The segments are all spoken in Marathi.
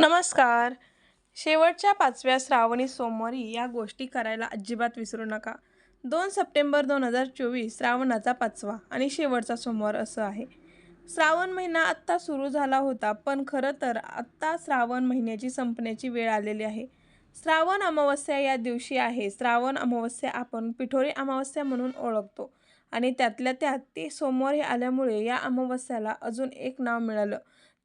नमस्कार. शेवटच्या पाचव्या श्रावणी सोमवारी या गोष्टी करायला अजिबात विसरू नका. दोन सप्टेंबर दोन हजार चोवीस श्रावणाचा पाचवा आणि शेवटचा सोमवार असं आहे. श्रावण महिना आत्ता सुरू झाला होता पण खरं तर आत्ता श्रावण महिन्याची संपण्याची वेळ आलेली आहे. श्रावण अमावस्या या दिवशी आहे. श्रावण अमावस्या आपण पिठोरी अमावस्या म्हणून ओळखतो आणि त्यातल्या त्यात ते सोमवारी आल्यामुळे या अमावस्याला अजून एक नाव मिळालं.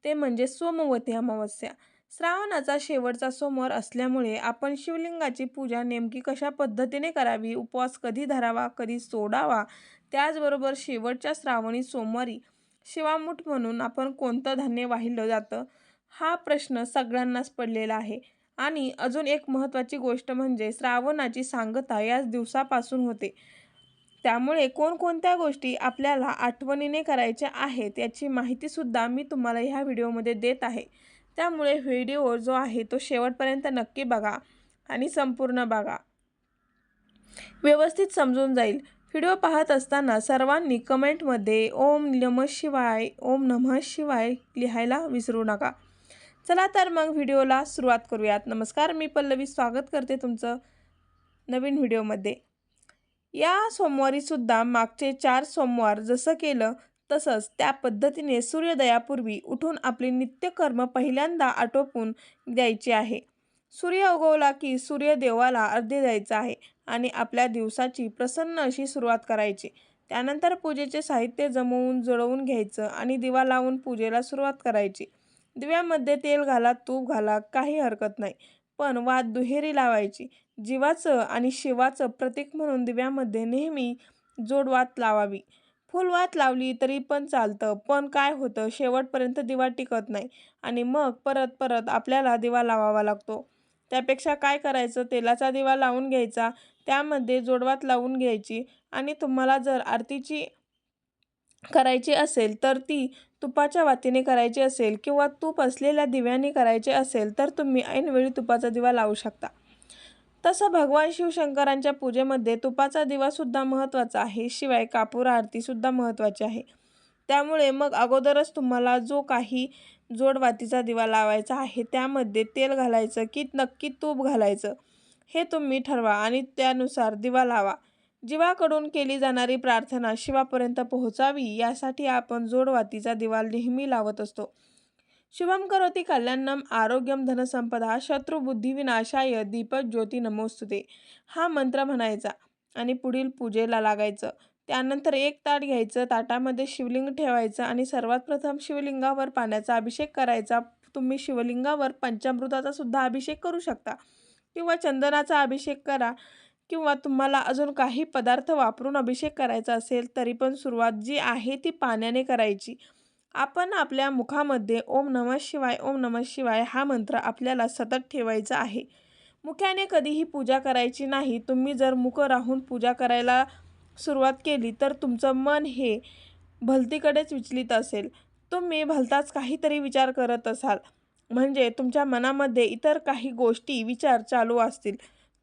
ते म्हणजे सोमवती अमावस्या. श्रावणाचा शेवटचा सोमवार असल्यामुळे आपण शिवलिंगाची पूजा नेमकी कशा पद्धतीने करावी उपवास कधी धरावा कधी सोडावा त्याचबरोबर शेवटच्या श्रावणी सोमवारी शिवामूठ म्हणून आपण कोणतं धान्य वाहिलं जातं हा प्रश्न सगळ्यांनाच पडलेला आहे. आणि अजून एक महत्त्वाची गोष्ट म्हणजे श्रावणाची सांगता याच दिवसापासून होते. त्यामुळे कोणकोणत्या गोष्टी आपल्याला आठवणीने करायच्या आहेत याची माहितीसुद्धा मी तुम्हाला ह्या व्हिडिओमध्ये देत आहे. त्यामुळे व्हिडिओ जो आहे तो शेवटपर्यंत नक्की बघा आणि संपूर्ण बघा. व्यवस्थित समजून जाईल. व्हिडिओ पाहत असताना सर्वांनी कमेंटमध्ये ओम नम शिवाय ओम नमः शिवाय लिहायला विसरू नका. चला तर मग व्हिडिओला सुरुवात करूयात. नमस्कार मी पल्लवी. स्वागत करते तुमचं नवीन व्हिडिओमध्ये. या सोमवारीसुद्धा मागचे चार सोमवार जसं केलं तसंच त्या पद्धतीने सूर्योदयापूर्वी उठून आपले नित्यकर्म पहिल्यांदा आटोपून द्यायचे आहे. सूर्य उगवला की सूर्यदेवाला अर्धे द्यायचं आहे आणि आपल्या दिवसाची प्रसन्न अशी सुरुवात करायची. त्यानंतर पूजेचे साहित्य जमवून जळवून घ्यायचं आणि दिवा लावून पूजेला सुरुवात करायची. दिव्यामध्ये तेल घाला तूप घाला काही हरकत नाही. पण वाद दुहेरी लावायची. जीवाचं आणि शिवाचं प्रतीक म्हणून दिव्यामध्ये नेहमी जोडवात लावावी. फुलवात लावली तरी पण चालतं. पण काय होतं शेवटपर्यंत दिवा टिकत नाही आणि मग परत परत आपल्याला दिवा लावावा लागतो. त्यापेक्षा काय करायचं? तेलाचा दिवा लावून घ्यायचा. त्यामध्ये जोडवात लावून घ्यायची आणि तुम्हाला जर आरतीची करायची असेल तर ती तुपाच्या वातीने करायची असेल किंवा तूप असलेल्या दिव्याने करायचे असेल तर तुम्ही ऐनवेळी तुपाचा दिवा लावू शकता. तसं भगवान शिवशंकरांच्या पूजेमध्ये तुपाचा दिवासुद्धा महत्त्वाचा आहे शिवाय कापूर आरतीसुद्धा महत्त्वाची आहे. त्यामुळे मग अगोदरच तुम्हाला जो काही जोडवातीचा दिवा लावायचा आहे त्यामध्ये तेल घालायचं की नक्की तूप घालायचं हे तुम्ही ठरवा आणि त्यानुसार दिवा लावा. जीवाकडून केली जाणारी प्रार्थना शिवापर्यंत पोहोचावी यासाठी आपण जोडवातीचा दिवा नेहमी लावत असतो. शुभम करोती कल्याणम आरोग्यम धनसंपदा शत्रुबुद्धिविनाशाय दीपक ज्योती नमोस्तुते. हा मंत्र म्हणायचा आणि पुढील पूजेला लागायचं. त्यानंतर एक ताट घ्यायचं ताटामध्ये शिवलिंग ठेवायचं आणि सर्वात प्रथम शिवलिंगावर पाण्याचा अभिषेक करायचा. तुम्ही शिवलिंगावर पंचामृताचा सुद्धा अभिषेक करू शकता. किंवा चंदनाचा अभिषेक करा किंवा तुम्हाला अजून काही पदार्थ वापरून अभिषेक करायचा असेल तरी पण सुरुवात जी आहे ती पाण्याने करायची. आपण आपल्या मुखामध्ये ओम नमः शिवाय ओम नमः शिवाय हा मंत्र आपल्याला सतत ठेवायचा आहे. मुख्याने कधीही पूजा करायची नाही तुम्ही जर मुख राहून पूजा करायला सुरुवात केली तर तुमचं मन हे भलतीकडेच विचलित असेल. तुम्ही भलताच काहीतरी विचार करत असाल. म्हणजे तुमच्या मनामध्ये इतर काही गोष्टी विचार चालू असतील.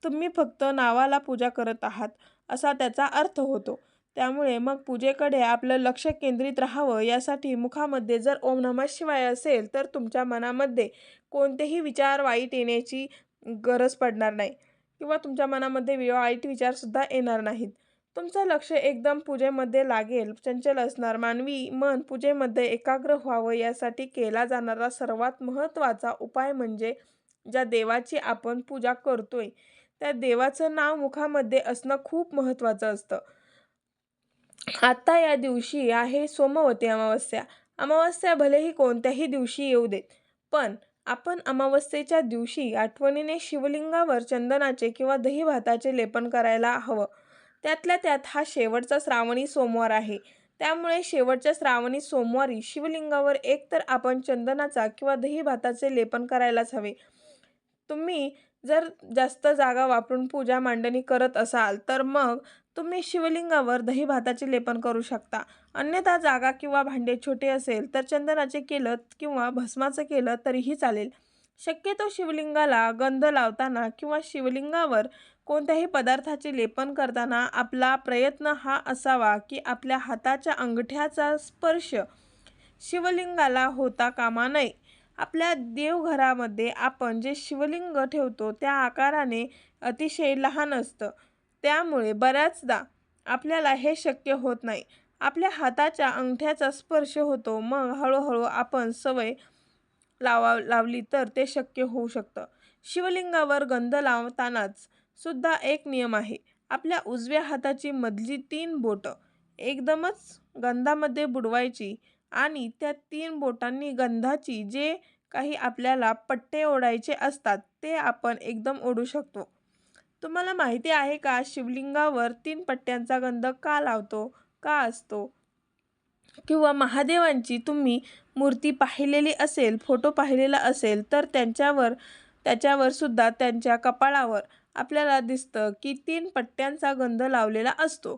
तुम्ही फक्त नावाला पूजा करत आहात असा त्याचा अर्थ होतो. त्यामुळे मग पूजेकडे आपलं लक्ष केंद्रित राहावं यासाठी मुखामध्ये जर ओम नमः शिवाय असेल तर तुमच्या मनामध्ये कोणतेही विचार वाईट येण्याची गरज पडणार नाही. किंवा तुमच्या मनामध्ये वाईट विचारसुद्धा येणार नाहीत. तुमचं लक्ष एकदम पूजेमध्ये लागेल. चंचल असणार. मानवी मन पूजेमध्ये एकाग्र व्हावं यासाठी केला जाणारा सर्वात महत्त्वाचा उपाय म्हणजे ज्या देवाची आपण पूजा करतोय त्या देवाचं नाव मुखामध्ये असणं खूप महत्त्वाचं असतं. आत्ता या दिवशी आहे सोमवती अमावस्या. अमावस्या भलेही कोणत्याही दिवशी येऊ देत पण आपण अमावस्येच्या दिवशी आठवणीने शिवलिंगावर चंदनाचे किंवा दही भाताचे लेपन करायला हवं. त्यातल्या त्यात हा शेवटचा श्रावणी सोमवार आहे. त्यामुळे शेवटच्या श्रावणी सोमवारी शिवलिंगावर एकतर आपण चंदनाचा किंवा दही भाताचे लेपन करायलाच हवे. तुम्ही जर जास्त जागा वापरून पूजा मांडणी करत असाल तर मग तुम्ही शिवलिंगावर दही भाताचे लेपन करू शकता. अन्यथा जागा किंवा भांडे छोटे असेल तर चंदनाचे केलं किंवा भस्माचं केलं तरीही चालेल. शक्यतो शिवलिंगाला गंध लावताना किंवा शिवलिंगावर कोणत्याही पदार्थाचे लेपन करताना आपला प्रयत्न हा असावा की आपल्या हाताच्या अंगठ्याचा स्पर्श शिवलिंगाला होता कामा नये. आपल्या देवघरामध्ये आपण जे शिवलिंग ठेवतो त्या आकाराने अतिशय लहान असतं. त्यामुळे बऱ्याचदा आपल्याला हे शक्य होत नाही. आपल्या हाताच्या अंगठ्याचा स्पर्श होतो मग हळूहळू आपण सवय लावा लावली तर ते शक्य होऊ शकतं. शिवलिंगावर गंध लावतानाच सुद्धा एक नियम आहे. आपल्या उजव्या हाताची मधली तीन बोटं एकदमच गंधामध्ये बुडवायची आणि त्या तीन बोटांनी गंधाची जे काही आपल्याला पट्टे ओढायचे असतात ते आपण एकदम ओढू शकतो. तुम्हाला माहिती आहे का शिवलिंगावर तीन पट्ट्यांचा गंध का लावतो का असतो? किंवा महादेवांची तुम्ही मूर्ती पाहिलेली असेल फोटो पाहिलेला असेल तर त्यांच्यावर त्याच्यावर सुद्धा त्यांच्या कपाळावर आपल्याला दिसतं की तीन पट्ट्यांचा गंध लावलेला असतो.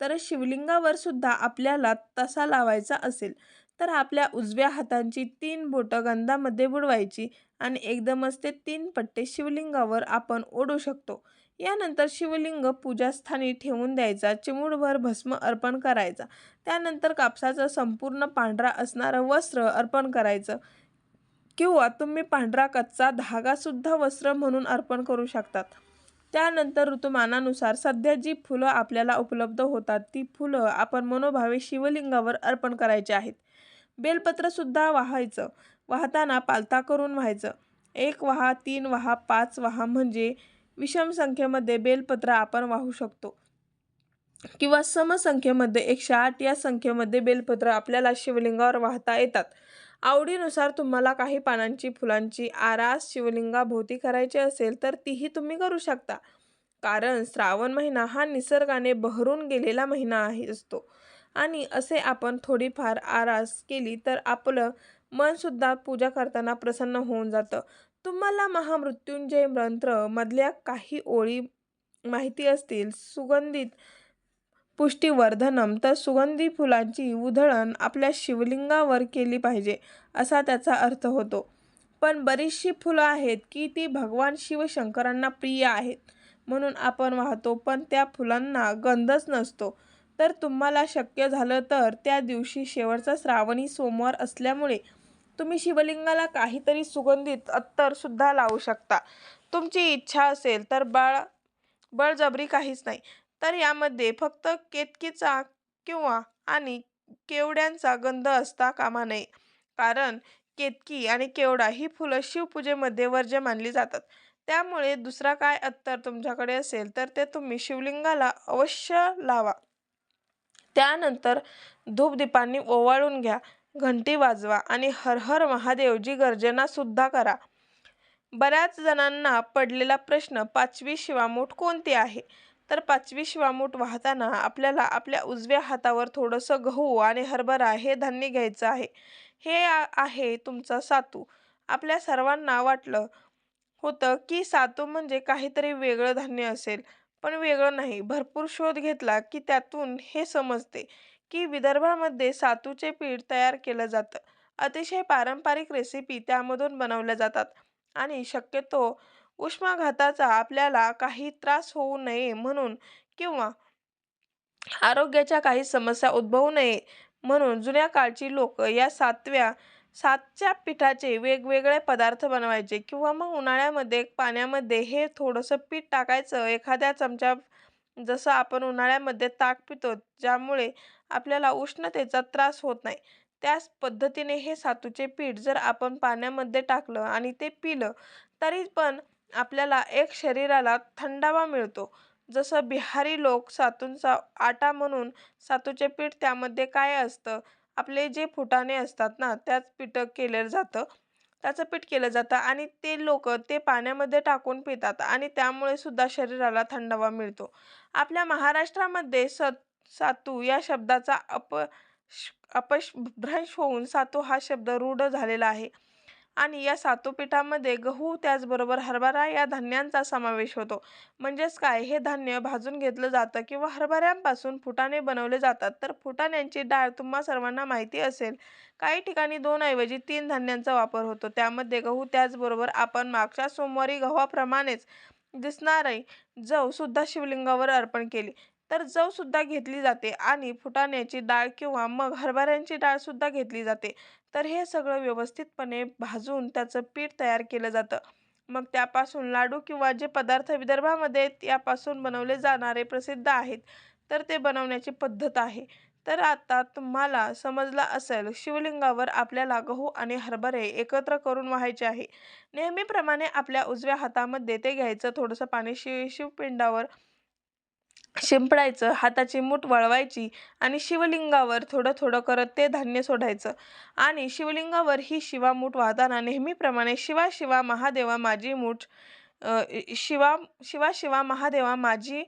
तर शिवलिंगावर सुद्धा आपल्याला तसा लावायचा असेल. तर आपल्या उजव्या हातांची तीन बोटं गंधामध्ये बुडवायची आणि एकदमच ते तीन पट्टे शिवलिंगावर आपण ओढू शकतो. यानंतर शिवलिंग पूजास्थानी ठेवून द्यायचा चिमूडभर भस्म अर्पण करायचा. त्यानंतर कापसाचं संपूर्ण पांढरा असणारं वस्त्र अर्पण करायचं. किंवा तुम्ही पांढरा कच्चा धागासुद्धा वस्त्र म्हणून अर्पण करू शकतात. त्यानंतर ऋतुमानानुसार सध्या जी फुलं आपल्याला उपलब्ध होतात ती फुलं आपण मनोभावे शिवलिंगावर अर्पण करायचे आहेत. बेलपत्रसुद्धा वाहायचं. वाहताना पालता करून व्हायचं. एक वहा तीन वहा पाच वहा म्हणजे विषम संख्येमध्ये बेलपत्र आपण वाहू शकतो. किंवा समसंख्येमध्ये एकशे आठ या संख्येमध्ये बेलपत्र आपल्याला शिवलिंगावर वाहता येतात. आवडीनुसार तुम्हाला काही पानांची फुलांची आरास शिवलिंगाभोवती करायची असेल तर तीही तुम्ही करू शकता. कारण श्रावण महिना हा निसर्गाने बहरून गेलेला महिना आहे असतो. आणि असे आपण थोडीफार आरास केली तर आपलं मनसुद्धा पूजा करताना प्रसन्न होऊन जातं. तुम्हाला महामृत्युंजय मंत्र मधल्या काही ओळी माहिती असतील. सुगंधित पुष्टीवर्धनम तर सुगंधी फुलांची उधळण आपल्या शिवलिंगावर केली पाहिजे असा त्याचा अर्थ होतो. पण बरीचशी फुलं आहेत की ती भगवान शिवशंकरांना प्रिय आहेत म्हणून आपण वाहतो पण त्या फुलांना गंधच नसतो. तर तुम्हाला शक्य झालं तर त्या दिवशी शेवटचा श्रावणी सोमवार असल्यामुळे तुम्ही शिवलिंगाला काहीतरी सुगंधित अत्तरसुद्धा लावू शकता. तुमची इच्छा असेल तर बाळ बळजबरी काहीच नाही. तर यामध्ये फक्त केतकीचा किंवा आणि केवड्यांचा गंध असता कामा नये. कारण केतकी आणि केवडा ही फुलं शिवपूजेमध्ये वर्ज्य मानली जातात. त्यामुळे दुसरा काय अत्तर तुमच्याकडे असेल तर ते तुम्ही शिवलिंगाला अवश्य लावा. त्यानंतर धूपदीपांनी ओवाळून घ्या. घंटी वाजवा आणि हर हर महादेवजी गर्जनासुद्धा करा. बऱ्याच जणांना पडलेला प्रश्न पाचवी शिवामूठ कोणती आहे? तर पाचवी शिवामूठ वाहताना आपल्याला आपल्या उजव्या हातावर थोडंसं गहू आणि हरभरा हे धान्य घ्यायचं आहे. हे आहे तुमचा सातू. आपल्या सर्वांना वाटलं होतं की सातू म्हणजे काहीतरी वेगळं धान्य असेल. पण वेगळं नाही. भरपूर शोध घेतला की त्यातून हे समजते की विदर्भामध्ये सातूचे पीठ तयार केलं जातं. अतिशय पारंपरिक रेसिपी त्यामधून बनवल्या जातात आणि शक्यतो उष्माघाताचा आपल्याला काही त्रास होऊ नये म्हणून किंवा आरोग्याच्या काही समस्या उद्भवू नये म्हणून जुन्या काळची लोक या सातव्या सातच्या पिठाचे वेगवेगळे पदार्थ बनवायचे किंवा मग उन्हाळ्यामध्ये पाण्यामध्ये हे थोडंसं पीठ टाकायचं. एखाद्या चमचा जसं आपण उन्हाळ्यामध्ये ताक पितो ज्यामुळे आपल्याला उष्णतेचा त्रास होत नाही. त्याच पद्धतीने हे सातूचे पीठ जर आपण पाण्यामध्ये टाकलं आणि ते पिलं तरी पण आपल्याला एक शरीराला थंडावा मिळतो. जसं बिहारी लोक सातूंचा आटा म्हणून सातूचे पीठ त्यामध्ये काय असतं? आपले जे फुटाणे असतात ना त्याच पीठ केलं जातं. त्याचं पीठ केलं जातं आणि ते लोक ते पाण्यामध्ये टाकून पितात आणि त्यामुळे सुद्धा शरीराला थंडावा मिळतो. आपल्या महाराष्ट्रामध्ये सत सातू या शब्दाचा अप अपभ्रंश होऊन सातू हा शब्द रूढ झालेला आहे. आणि या सातूपीठामध्ये गहू त्याचबरोबर हरभरा या धान्यांचा समावेश होतो. म्हणजेच काय? हे धान्य भाजून घेतलं जातं किंवा हरभऱ्यांपासून फुटाणे बनवले जातात. तर फुटाण्यांची डाळ तुम्हा सर्वांना माहिती असेल. काही ठिकाणी दोनऐवजी तीन धान्यांचा वापर होतो. त्यामध्ये गहू त्याचबरोबर आपण मागच्या सोमवारी गव्हाप्रमाणेच दिसणारे जवसुद्धा शिवलिंगावर अर्पण केली. तर जवसुद्धा घेतली जाते आणि फुटाण्याची डाळ किंवा मग हरभऱ्यांची डाळसुद्धा घेतली जाते. तर हे सगळं व्यवस्थितपणे भाजून त्याचं पीठ तयार केलं जातं. मग त्यापासून लाडू किंवा जे पदार्थ विदर्भामध्ये यापासून बनवले जाणारे प्रसिद्ध आहेत तर ते बनवण्याची पद्धत आहे. तर आता तुम्हाला समजला असेल शिवलिंगावर आपल्याला गहू आणि हरभरे एकत्र करून व्हायचे आहे. नेहमीप्रमाणे आपल्या उजव्या हातामध्ये ते घ्यायचं थोडंसं पाणी शिव शिवपिंडावर शिंपडायचं हाताची मूठ वळवायची आणि शिवलिंगावर थोडं थोडं करत ते धान्य सोडायचं. आणि शिवलिंगावर ही शिवा मूठ वाहताना नेहमीप्रमाणे शिवा शिवा महादेवा माझी मूठ शिवा शिवा शिवा महादेवा माझी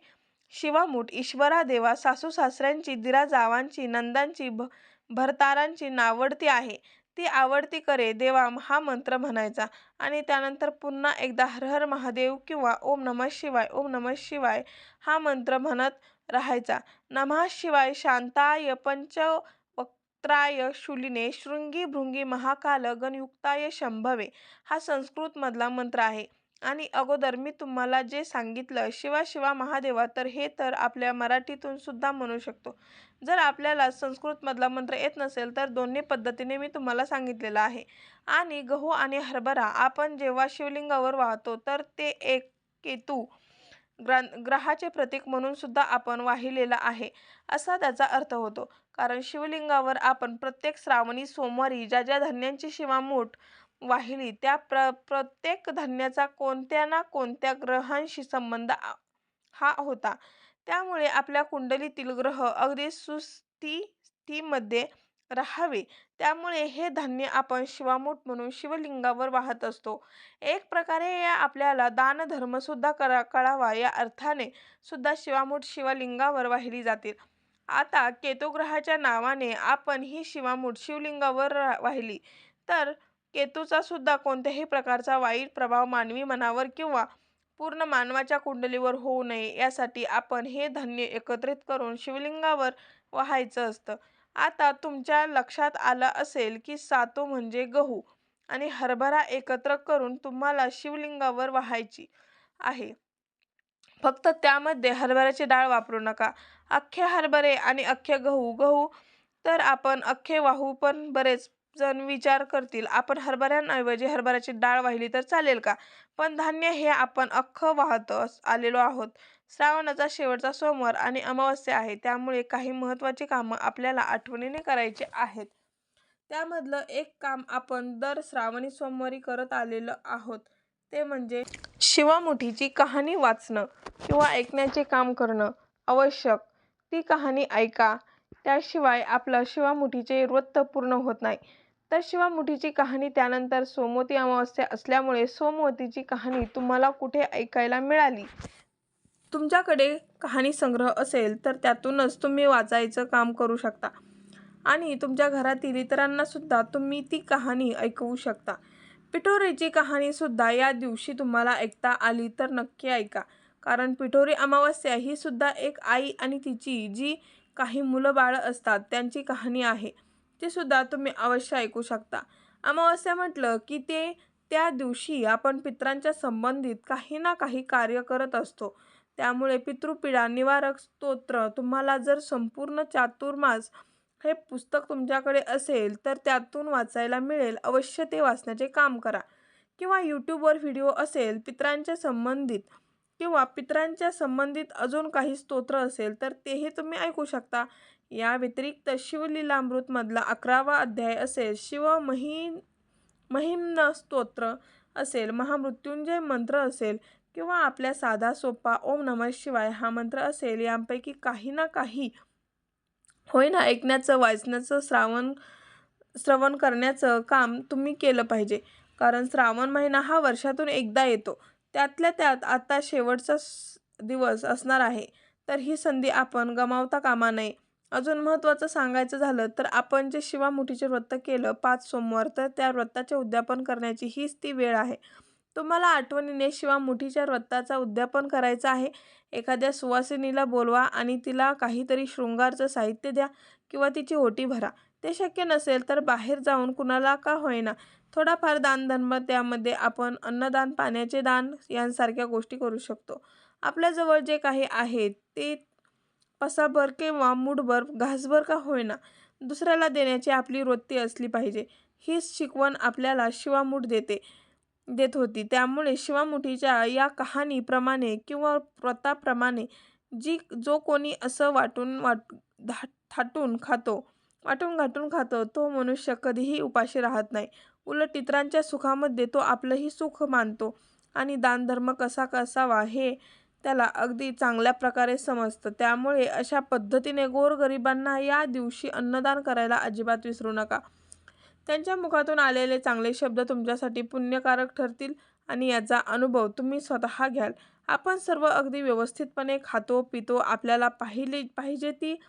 शिवामूठ ईश्वरा देवा सासू सासऱ्यांची दिरा जावांची नंदांची भ भरतारांची नावडती आहे. ती आवडती करे देवा हा मंत्र म्हणायचा. आणि त्यानंतर पुन्हा एकदा हर हर महादेव किंवा ओम नमः शिवाय ओम नमः शिवाय हा मंत्र म्हणत राहायचा. नमः शिवाय शांताय पंचवक्त्राय शुलिने शृंगी भृंगी महाकाल गणयुक्ताय शंभवे हा संस्कृतमधला मंत्र आहे. आणि अगोदर मी तुम्हाला जे सांगितलं शिवा शिवा महादेवा तर हे तर आपल्या मराठीतून सुद्धा म्हणू शकतो. जर आपल्याला संस्कृतमधला मंत्र येत नसेल तर दोन्ही पद्धतीने मी तुम्हाला सांगितलेलं आहे. आणि गहू आणि हरभरा आपण जेव्हा शिवलिंगावर वाहतो तर ते एक केतू ग्रा ग्रहाचे प्रतीक म्हणून सुद्धा आपण वाहिलेलं आहे असा त्याचा अर्थ होतो. कारण शिवलिंगावर आपण प्रत्येक श्रावणी सोमवारी ज्या ज्या धान्यांची शिवामूठ वाहिली. त्या प्र प्रत्येक धान्याचा कोणत्या ना कोणत्या ग्रहांशी संबंध हा होता. त्यामुळे आपल्या कुंडलीतील ग्रह अगदी सुस्थितीमध्ये राहावे. त्यामुळे हे धान्य आपण शिवामूठ म्हणून शिवलिंगावर वाहत असतो. एक प्रकारे या आपल्याला दानधर्मसुद्धा करा कळावा. या अर्थाने सुद्धा शिवामूठ शिवलिंगावर वाहिली जातील. आता केतुग्रहाच्या नावाने आपण ही शिवामूठ शिवलिंगावर वाहिली. तर केतूचा सुद्धा कोणत्याही प्रकारचा वाईट प्रभाव मानवी मनावर किंवा पूर्ण मानवाच्या कुंडलीवर होऊ नये यासाठी आपण हे धान्य एकत्रित करून शिवलिंगावर व्हायचं असतं. आता तुमच्या लक्षात आलं असेल की सातू म्हणजे गहू आणि हरभरा एकत्र करून तुम्हाला शिवलिंगावर व्हायची आहे. फक्त त्यामध्ये हरभऱ्याची डाळ वापरू नका. अख्खे हरभरे आणि अख्खे गहू गहू तर आपण अख्खे वाहू पण बरेच जण विचार करतील आपण हरभऱ्यांऐवजी हरभऱ्याची डाळ वाहिली तर चालेल का? पण धान्य हे आपण अख्खं वाहत आलेलो आहोत. श्रावणाचा शेवटचा सोमवार आणि अमावस्या आहे त्यामुळे काही महत्त्वाची कामं आपल्याला आठवणीने करायची आहेत. त्यामधलं एक काम आपण दर श्रावणी सोमवारी करत आलेलं आहोत ते म्हणजे शिवामुठीची कहाणी वाचणं किंवा ऐकण्याचे काम करणं आवश्यक. ती कहाणी ऐका त्याशिवाय आपलं शिवामुठीचे व्रत पूर्ण होत नाही. तर शिवामुठीची कहाणी त्यानंतर सोमवती अमावस्या असल्यामुळे सोमवतीची कहाणी तुम्हाला कुठे ऐकायला मिळाली? तुमच्याकडे कहाणी संग्रह असेल तर त्यातूनच तुम्ही वाचायचं काम करू शकता. आणि तुमच्या घरातील इतरांना सुद्धा तुम्ही ती कहाणी ऐकवू शकता. पिठोरीची कहाणीसुद्धा या दिवशी तुम्हाला ऐकता आली तर नक्की ऐका. कारण पिठोरी अमावस्या ही सुद्धा एक आई आणि तिची जी काही मुलं बाळं असतात त्यांची कहाणी आहे. ते सुद्धा तुम्ही अवश्य ऐकू शकता. अमावस्या म्हटलं की ते त्या दिवशी आपण पित्रांच्या संबंधित काही ना काही कार्य करत असतो. त्यामुळे पितृपिडा निवारक स्तोत्र तुम्हाला जर संपूर्ण चातुर्मास हे पुस्तक तुमच्याकडे असेल तर त्यातून वाचायला मिळेल. अवश्य ते वाचण्याचे काम करा. किंवा यूट्यूबवर व्हिडिओ असेल पित्रांच्या संबंधित किंवा पितरांच्या संबंधित अजून काही स्तोत्र असेल तर तेही तुम्ही ऐकू शकता. या व्यतिरिक्त शिवलीलामृतमधला अकरावा अध्याय असेल शिव मही महिम्न स्तोत्र असेल महामृत्युंजय मंत्र असेल किंवा आपल्या साधा सोपा ओम नमः शिवाय हा मंत्र असेल यांपैकी काही ना काही होय ना ऐकण्याचं वाचण्याचं श्रावण श्रवण करण्याचं काम तुम्ही केलं पाहिजे. कारण श्रावण महिना हा वर्षातून एकदा येतो. त्यातल्या त्यात आता शेवटचा दिवस असणार आहे. तर ही संधी आपण गमावता कामा नये. अजून महत्त्वाचं सांगायचं झालं तर आपण जे शिवामुठीचे व्रत केलं पाच सोमवार तर त्या व्रताचे उद्यापन करण्याची हीच ती वेळ आहे. तुम्हाला आठवणीने शिवामुठीच्या व्रताचा उद्यापन करायचं आहे. एखाद्या सुवासिनीला बोलवा आणि तिला काहीतरी शृंगारचं साहित्य द्या किंवा तिची ओटी भरा. ते शक्य नसेल तर बाहेर जाऊन कुणाला का होईना थोडाफार दानधर्म त्यामध्ये आपण अन्नदान पाण्याचे दान यांसारख्या गोष्टी करू शकतो. आपल्याजवळ जे काही आहे ते पसाभर किंवा मूठभर घासभर का होईना दुसऱ्याला देण्याची आपली वृत्ती असली पाहिजे. हीच शिकवण आपल्याला शिवामूठ देते देत होती. त्यामुळे शिवामुठीच्या या कहाणीप्रमाणे किंवा व्रताप्रमाणे जी जो कोणी असं वाटून वाट धा थाटून खातो वाटून घाटून खातो तो मनुष्य कधीही उपाशी राहत नाही. उलट इतरांच्या सुखामध्ये तो आपलंही सुख मानतो. आणि दानधर्म कसा कसावा हे त्याला अगदी चांगल्या प्रकारे समजतं. त्यामुळे अशा पद्धतीने गोरगरिबांना या दिवशी अन्नदान करायला अजिबात विसरू नका. त्यांच्या मुखातून आलेले चांगले शब्द तुमच्यासाठी पुण्यकारक ठरतील आणि याचा अनुभव तुम्ही स्वतः घ्याल. आपण सर्व अगदी व्यवस्थितपणे खातो पितो आपल्याला पाहिले पाहिजे ती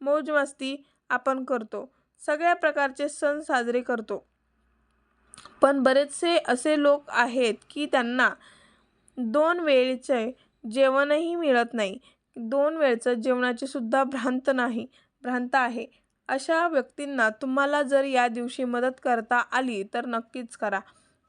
मौजमस्ती आपण करतो. सगळ्या प्रकारचे सण साजरे करतो. पण बरेचसे असे लोक आहेत की त्यांना दोन वेळचे जेवणही मिळत नाही. दोन वेळचं जेवणाचीसुद्धा भ्रांत नाही भ्रांत आहे. अशा व्यक्तींना तुम्हाला जर या दिवशी मदत करता आली तर नक्कीच करा.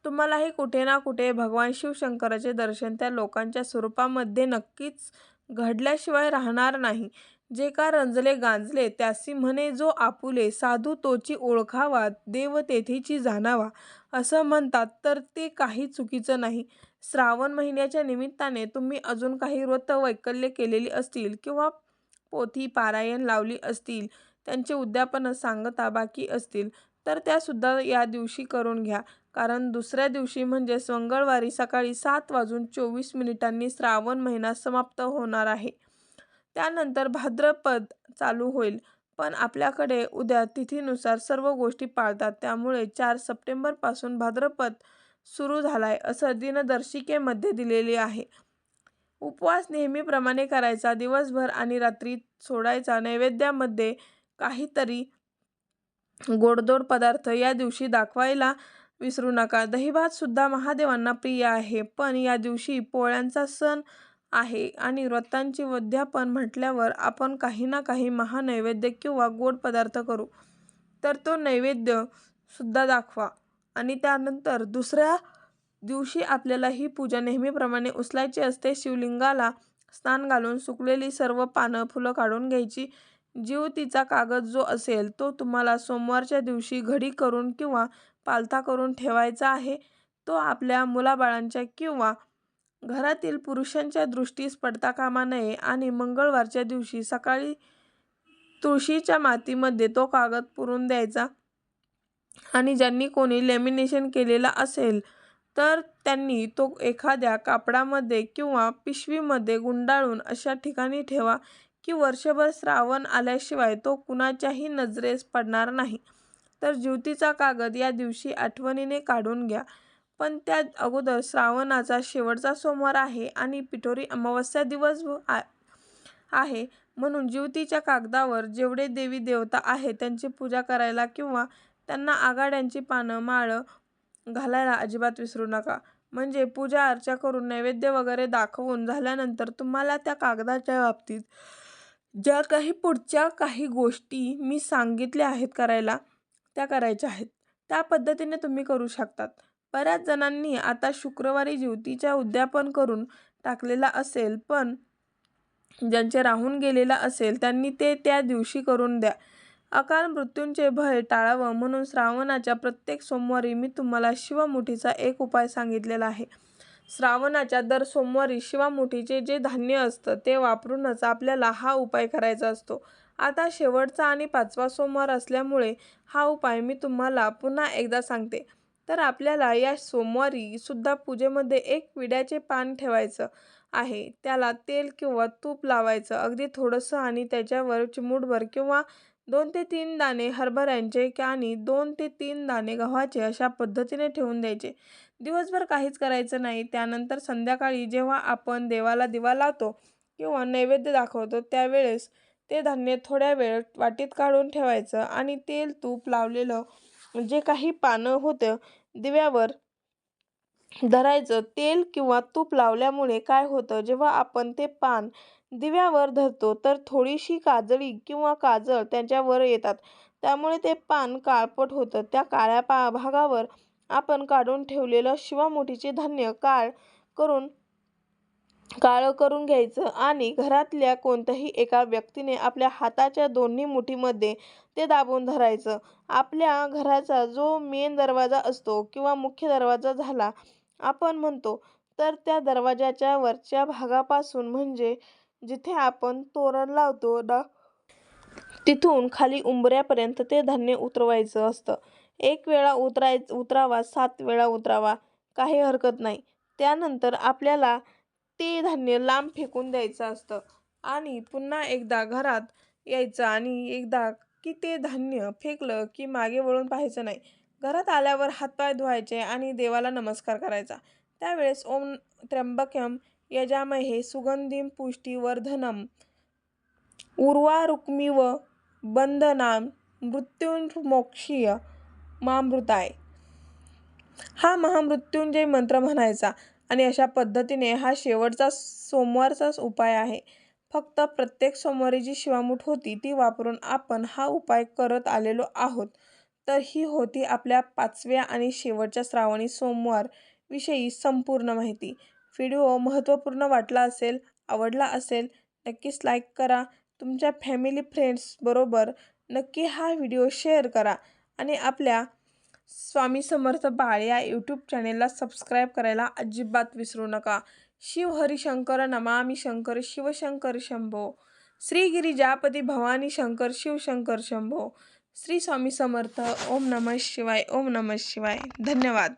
तुम्हालाही कुठे ना कुठे भगवान शिवशंकराचे दर्शन त्या लोकांच्या स्वरूपामध्ये नक्कीच घडल्याशिवाय राहणार नाही. जे का रंजले गांजले त्यासी म्हणे जो आपुले साधू तोची ओळखावा देव तेथेची जाणावा असं म्हणतात तर ते काही चुकीचं नाही. श्रावण महिन्याच्या निमित्ताने तुम्ही अजून काही व्रत वैकल्य केलेली असतील किंवा पोथी पारायण लावली असतील त्यांचे उद्यापन सांगता बाकी असतील तर त्यासुद्धा या दिवशी करून घ्या. कारण दुसऱ्या दिवशी म्हणजे मंगळवारी सकाळी सात वाजून चोवीस मिनिटांनी श्रावण महिना समाप्त होणार आहे. त्यानंतर भाद्रपद चालू होईल. पण आपल्याकडे उद्या तिथीनुसार सर्व गोष्टी पाळतात. त्यामुळे चार सप्टेंबरपासून भाद्रपद सुरू झालाय असं दिनदर्शिकेमध्ये दिलेले आहे. उपवास नेहमीप्रमाणे करायचा दिवसभर आणि रात्री सोडायचा. नैवेद्यामध्ये काहीतरी गोडदोड पदार्थ या दिवशी दाखवायला विसरू नका. दहीभातसुद्धा महादेवांना प्रिय आहे. पण या दिवशी पोळ्यांचा सण आहे. आणि व्रतांची वद्यापन म्हटल्यावर आपण काही ना काही महानैवेद्य किंवा गोड पदार्थ करू. तर तो नैवेद्य सुद्धा दाखवा. आणि त्यानंतर दुसऱ्या दिवशी आपल्याला ही पूजा नेहमीप्रमाणे उचलायची असते. शिवलिंगाला स्नान घालून सुकलेली सर्व पानं फुलं काढून घ्यायची. जीवतीचा कागद जो असेल तो तुम्हाला सोमवारच्या दिवशी घडी करून किंवा पालथा करून ठेवायचा आहे. तो आपल्या मुलाबाळांच्या किंवा घरातील पुरुषांच्या दृष्टीस पडता कामा नये आणि मंगळवारच्या दिवशी सकाळी तुळशीच्या मातीमध्ये तो कागद पुरून द्यायचा. आणि ज्यांनी कोणी लॅमिनेशन केलेला असेल तर त्यांनी तो एखाद्या कापडामध्ये किंवा पिशवीमध्ये गुंडाळून अशा ठिकाणी ठेवा की वर्षभर श्रावण आल्याशिवाय तो कुणाच्याही नजरेस पडणार नाही. तर ज्युतीचा कागद या दिवशी आठवणीने काढून घ्या. पण त्या अगोदर श्रावणाचा शेवटचा सोमवार आहे आणि पिठोरी अमावस्या दिवस आहे. म्हणून ज्योतीच्या कागदावर जेवढे देवी देवता आहेत त्यांची पूजा करायला किंवा त्यांना आघाड्यांची पानं माळं घालायला अजिबात विसरू नका. म्हणजे पूजा अर्चा करून नैवेद्य वगैरे दाखवून झाल्यानंतर तुम्हाला त्या कागदाच्या बाबतीत ज्या काही पुढच्या काही गोष्टी मी सांगितल्या आहेत करायला त्या करायच्या आहेत. त्या पद्धतीने तुम्ही करू शकतात. बऱ्याच जणांनी आता शुक्रवारी ज्योतीच्या उद्यापन करून टाकलेला असेल पण ज्यांचे राहून गेलेला असेल त्यांनी ते त्या दिवशी करून द्या. अकाल मृत्यूंचे भय टाळावं म्हणून श्रावणाच्या प्रत्येक सोमवारी मी तुम्हाला शिवमुठीचा एक उपाय सांगितलेला आहे. श्रावणाच्या दर सोमवारी शिवामुठीचे जे धान्य असतं ते वापरूनच आपल्याला हा उपाय करायचा असतो. आता शेवटचा आणि पाचवा सोमवार असल्यामुळे हा उपाय मी तुम्हाला पुन्हा एकदा सांगते. तर आपल्याला या सोमवारी सुद्धा पूजेमध्ये एक विड्याचे पान ठेवायचं आहे. त्याला तेल किंवा तूप लावायचं. अगदी थोडंसं आणि त्याच्यावर चिमूटभर किंवा दोन ते तीन दाणे हरभऱ्यांचे आणि दोन ते तीन दाणे गव्हाचे अशा पद्धतीने ठेवून द्यायचे. दिवसभर काहीच करायचं नाही. त्यानंतर संध्याकाळी जेव्हा आपण देवाला दिवा लावतो किंवा नैवेद्य दाखवतो त्यावेळेस ते धान्य थोड्या वेळ वाटीत काढून ठेवायचं आणि तेल तूप लावलेलं जे काही पानं होतं दिव्यावर धरायचं तेल किंवा तूप लावल्यामुळे काय होतं जेव्हा आपण ते पान दिव्यावर धरतो तर थोडीशी काजळी किंवा काजळ त्याच्यावर येतात. त्यामुळे ते पान काळपट होतं. त्या काळ्या पा भागावर आपण काढून ठेवलेलं शिवामुठीचे धान्य काळ करून काळं करून घ्यायचं आणि घरातल्या कोणत्याही एका व्यक्तीने आपल्या हाताच्या दोन्ही मुठीमध्ये ते दाबून धरायचं. आपल्या घराचा जो मेन दरवाजा असतो किंवा मुख्य दरवाजा झाला आपण म्हणतो तर त्या दरवाजाच्या वरच्या भागापासून म्हणजे जिथे आपण तोरण लावतो ना तिथून खाली उंबऱ्यापर्यंत ते धान्य उतरवायचं असतं. एक वेळा उतराय उतरावा सात वेळा उतरावा काही हरकत नाही. त्यानंतर आपल्याला ते धान्य लांब फेकून द्यायचं असतं. आणि पुन्हा एकदा घरात यायचं आणि एकदा की ते धान्य फेकलं की मागे वळून पाहायचं नाही. घरात आल्यावर हातपाय धुवायचे आणि देवाला नमस्कार करायचा. त्यावेळेस ओम त्र्यंबक्यम यजामहे सुगंधिम पुष्टीवर्धनम उर्वा रुक्मिव बंधनाम मृत्युंमोक्षीय मामृताय. हा महामृत्युंजय मंत्र म्हणायचा. आणि अशा पद्धतीने हा शेवटचा सोमवारचाच उपाय आहे. फक्त प्रत्येक सोमवारी जी शिवामूठ होती ती वापरून आपण हा उपाय करत आलेलो आहोत. तर ही होती आपल्या पाचव्या आणि शेवटच्या श्रावणी सोमवार विषयी संपूर्ण माहिती. व्हिडिओ महत्त्वपूर्ण वाटला असेल आवडला असेल नक्कीच लाईक करा. तुमच्या फॅमिली फ्रेंड्सबरोबर नक्की हा व्हिडिओ शेअर करा. आणि आपल्या स्वामी समर्थ बाळ या यूट्यूब चॅनेलला सबस्क्राईब करायला अजिबात विसरू नका. शिव हरिशंकर नमामि शंकर शिवशंकर शंभो. श्री गिरिजापती भवानी शंकर शिवशंकर शंभो. श्री स्वामी समर्थ. ओम नमः शिवाय. ओम नमः शिवाय. धन्यवाद.